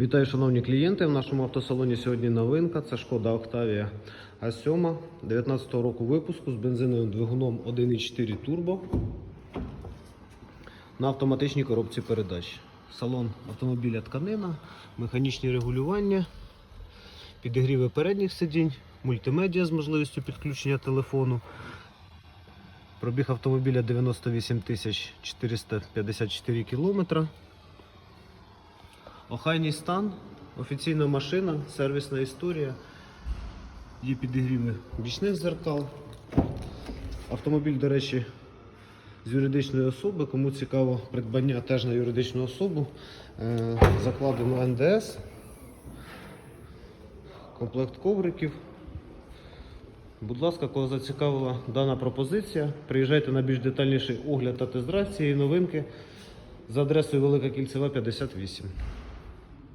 Вітаю, шановні клієнти. В нашому автосалоні сьогодні новинка. Це шкода Octavia A7 19 року випуску з бензиновим двигуном 1.4 турбо на автоматичній коробці передач. Салон автомобіля тканина, механічні регулювання, підігріви передніх сидінь, мультимедіа з можливістю підключення телефону. Пробіг автомобіля 98 454 кілометра. Охайний стан, офіційна машина, сервісна історія. Є підігріви бічних зеркал. Автомобіль, до речі, з юридичної особи. Кому цікаво придбання теж на юридичну особу. Е, Закладено НДС, комплект ковриків. Будь ласка, кого зацікавила дана пропозиція, приїжджайте на більш детальніший огляд та тест-драйв цієї новинки за адресою Велика Кільцева 58.